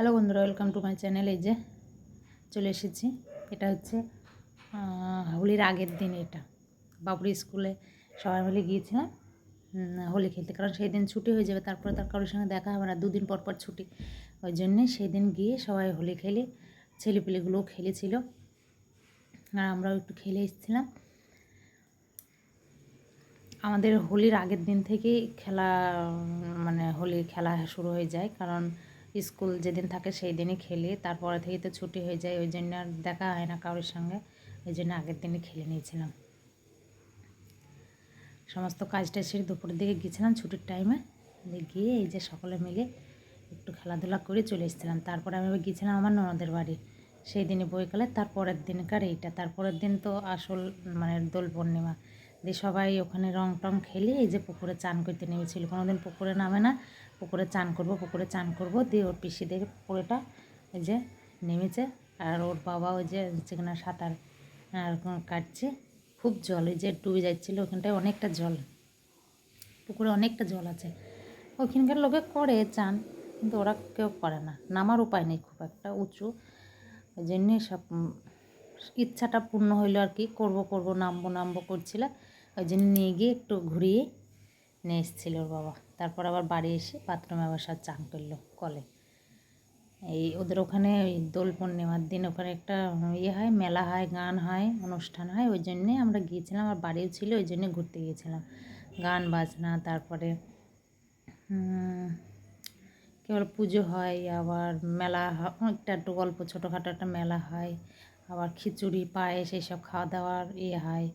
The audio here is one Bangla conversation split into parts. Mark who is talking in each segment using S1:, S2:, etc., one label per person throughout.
S1: হ্যালো বন্ধুরা ওয়েলকাম টু মাই চ্যানেল এই যে চলে এসেছি। এটা হচ্ছে হোলির আগের দিন এটা। বাবুরি স্কুলে সবাই মিলে গিয়েছিলাম হোলি খেলতে। কারণ সেই দিন ছুটি হয়ে যাবে, তারপরে তার কারোর সঙ্গে দেখা হবে না। দুদিন পর পর ছুটি। ওই জন্যে সেই দিন গিয়ে সবাই হোলি খেলি, ছেলেপিলেগুলোও খেলেছিল। আর আমরাও একটু খেলে এসেছিলাম। আমাদের হোলির আগের দিন থেকেই খেলা মানে হোলি খেলা শুরু হয়ে যায়। কারণ স্কুল যেদিন থাকে সেই দিনই খেলি। তারপরে থেকে তো ছুটি হয়ে যায়, ওই জন্য আর দেখা হয় না কারোর সঙ্গে। ওই জন্য আগের দিনই খেলে নিয়েছিলাম। সমস্ত কাজটা সেরে দুপুরের দিকে গিয়েছিলাম ছুটির টাইমে গিয়ে এই যে সকলে মিলে একটু খেলাধুলা করে চলে এসেছিলাম। তারপরে আমি গিয়েছিলাম আমার ননদের বাড়ি। সেই দিনে বইকালে, তারপরের দিনকার এইটা। তারপরের দিন তো আসল মানে দোল পূর্ণিমা। দিয়ে সবাই ওখানে রং টং খেলে এই যে পুকুরে চান করতে নেমেছিল। কোনো দিন পুকুরে নামে না, পুকুরে চান করব, পুকুরে চান করব দিয়ে ওর পিসিদের পুকুরেটা এই যে নেমেছে আর ওর বাবা ওই যে সেখানে সাঁতার কাটছে। খুব জল ওই যে ডুবে যাচ্ছিল ওখানটায় অনেকটা জল। পুকুরে অনেকটা জল আছে। ওইখানকার লোকে করে চান, কিন্তু ওরা কেউ করে না। নামার উপায় নেই খুব একটা, উঁচু। ওই জন্যে সব ইচ্ছাটা পূর্ণ হইল আর কি। করব করব, নামবো নামবো করছিল। ওই জন্য নিয়ে গিয়ে একটু ঘুরিয়ে নিয়ে এসেছিল ওর বাবা। তারপর আবার বাড়ি এসে বাথরুমে আবার সব চান করল কলে। এই ওদের ওখানে ওই দোল পূর্ণিমার দিন ওখানে একটা ইয়ে হয়, মেলা হয়, গান হয়, অনুষ্ঠান হয়। ওই জন্যে আমরা গিয়েছিলাম, আর বাড়িও ছিল, ওই জন্যে ঘুরতে গিয়েছিলাম। গান, বাজনা, তারপরে কেবল পুজো হয়, আবার মেলা হ- একটা একটু গল্প, ছোটোখাটো একটা মেলা হয়। আবার খিচুড়ি, পায়েস এইসব খাওয়া দাওয়ার ইয়ে হয়।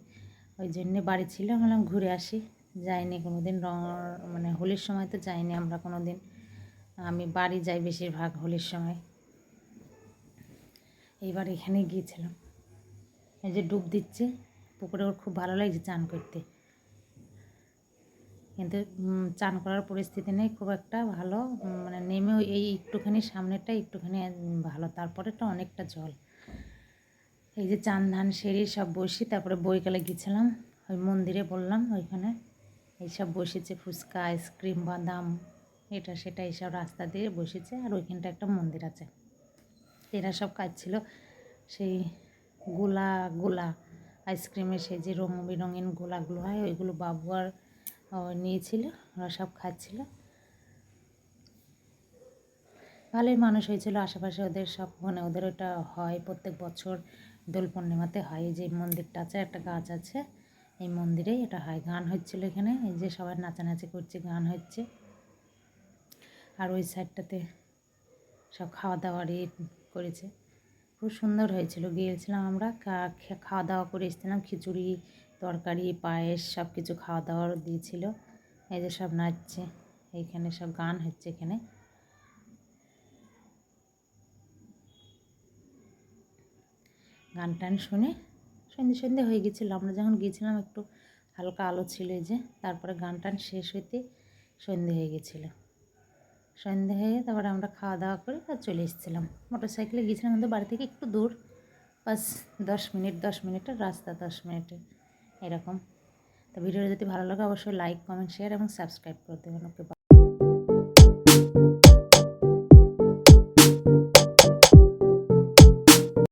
S1: ওই জন্যে বাড়ি ছিল বললাম ঘুরে আসি। যাইনি কোনো দিন রং মানে হোলির সময় তো যাইনি আমরা কোনো দিন আমি বাড়ি যাই বেশিরভাগ হোলির সময়। এইবার এখানে গিয়েছিলাম। এই যে ডুব দিচ্ছে, পুকুরে ওর খুব ভালো লাগছে চান করতে। কিন্তু চান করার পরিস্থিতি নেই, খুব একটা ভালো মানে নেমেও এই একটুখানি সামনেরটা একটুখানি ভালো। তারপরেটা অনেকটা জল। এই যে চান ধান সেরে সব বসি, তারপরে বইকালে গেছিলাম, ওই মন্দিরে বললাম ওইখানে এইসব বসেছে, ফুচকা, আইসক্রিম, বাদাম, এটা সেটা এইসব রাস্তা দিয়ে বসেছে, আর ওইখানটা একটা মন্দির আছে। এরা সব কাজ ছিল সেই গোলা গোলা আইসক্রিমের সেই যে রঙ বেরঙিন গোলাগুলো হয়, ওইগুলো বাবু আর নিয়েছিল, ওরা সব খাচ্ছিল। ভালোই মানুষ হয়েছিল, আশেপাশে ওদের সব মানে ওদের ওটা হয় প্রত্যেক বছর। দোল পূর্ণিমাতে হয়। এই যে মন্দিরটা আছে, একটা গাছ আছে, এই মন্দিরেই এটা হয়। গান হচ্ছিল এখানে, এই যে সবাই নাচানাচি করছে, গান হচ্ছে। আর ওই সাইডটাতে সব খাওয়া দাওয়ার করেছে। খুব সুন্দর হয়েছিল। গিয়েছিলাম আমরা খাওয়া দাওয়া করে এসেছিলাম। খিচুড়ি, তরকারি, পায়েস সব কিছু খাওয়া দাওয়ারও দিয়েছিল। এই যে সব নাচছে, এইখানে সব গান হচ্ছে এখানে। গান টান শুনে সন্ধে সন্ধে হয়ে গেছিল। আমরা যখন গিয়েছিলাম একটু হালকা আলো ছিল যে, তারপরে গান টান শেষ হইতে সন্ধে হয়ে গেছিল। সন্ধে হয়ে তারপরে আমরা খাওয়া দাওয়া করে আর চলে এসেছিলাম। মোটর সাইকেলে গিয়েছিলাম আমাদের বাড়ি থেকে একটু দূর। বাস দশ মিনিট, দশ মিনিটের রাস্তা, দশ মিনিটে এরকম। তো ভিডিওটা যদি ভালো লাগে অবশ্যই লাইক কমেন্ট শেয়ার এবং সাবস্ক্রাইব করে দেবেন। ওকে